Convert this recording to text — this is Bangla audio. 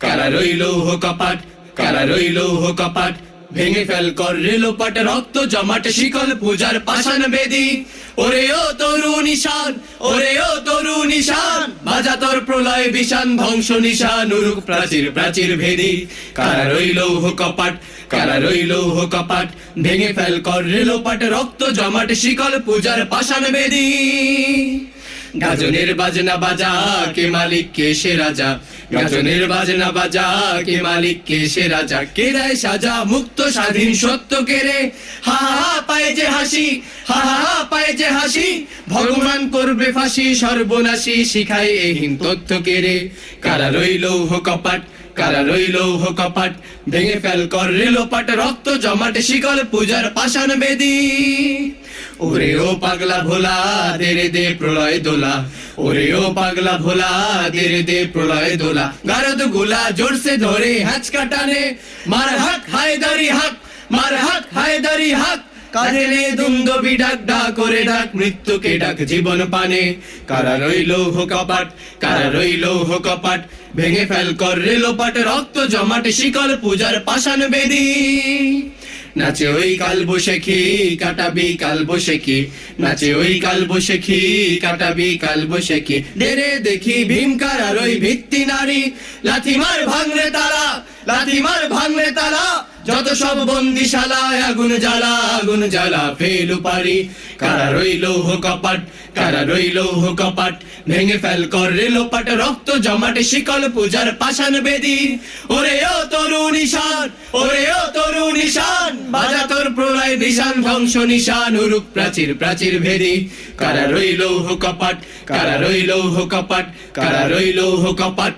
কারা রইল হো কপাট কারা রইল হো কপাট, ভেঙে ফেল কর রেলোপাট রক্ত জমাট, শিকল পূজার পাষাণ বেদি। ওরে ও তরু নিশান ওরে ও তরু নিশান বাজা তোর প্রলয় বিশান ধ্বংস নিশান, উরুক প্রাচীর প্রাচীর ভেদি। কারা রইল কপাট কারা রইল কপাট, ভেঙে ফেল কর রেলোপাট রক্ত জমাট, শিকল পূজার পাষাণ বেদি। গাজনের বাজনা বাজা, কে মালিক, কে সে রাজা? গাজনের বাজনা বাজা, কে মালিক, কে সে রাজা? কে দেয় সাজা মুক্ত, স্বাধীন সত্য কে রে? হা হা পায়ে যে হাসি হা হা পায় যে হাসি, ভগবান করবে ফাঁসি, সর্বনাশী শিখায় এহীন তথ্য কে রে। কারা রইল কপাট, কারা রইল কপাট, ভেঙে ফেল কর রেলোপাট রক্ত জমাট শিকল পূজার পাষাণ বেদী। ওরে ও পাগলা ভোলা দেরে দে প্রলয় দোলা। ওরে ও পাগলা ভোলা দেরে দে প্রলয় দোলা। গারদ গোলা জোরসে ধরে, হাঁচকা টানে। মার হাক, হায়দারি হাক, মার হাক, হায়দারি হাক। কাঁধে নে করে ডাক, মৃত্যুকে ডাক জীবন পানে। কারা রইল কারা রইল ভেঙে ফেল কর রক্ত জমাট, শিকল পূজার বেদী। নাচে ওই কাল বসেখি, কাটাবি কাল বসেখি। নাচে ওই কাল বসেখি, কাটাবি কাল বসেখি। দেরে দেখি ভীমকার আর ওই ভিত্তি নারী। লাথিমার ভাঙরে তালা লাথিমার ভাঙরে তালা যত সব বন্দিশালায় আগুন জ্বালা আগুন জ্বালা ফেলু পারি কারা রইল কপাট, কারা রইল কপাট, ভেঙে ফেল কর রেলোপাট রক্ত জমাটে, শিকল পূজার পাষাণ বেদি। ওরে ও তরু নিশান ওরে ও তরু নিশান বাজা তোর প্রলয় বিশান ধ্বংস নিশান, উরুক প্রাচীর প্রাচীর ভেদি। কারা রইল কপাট, কারা রইল কপাট, কারা রইল কপাট।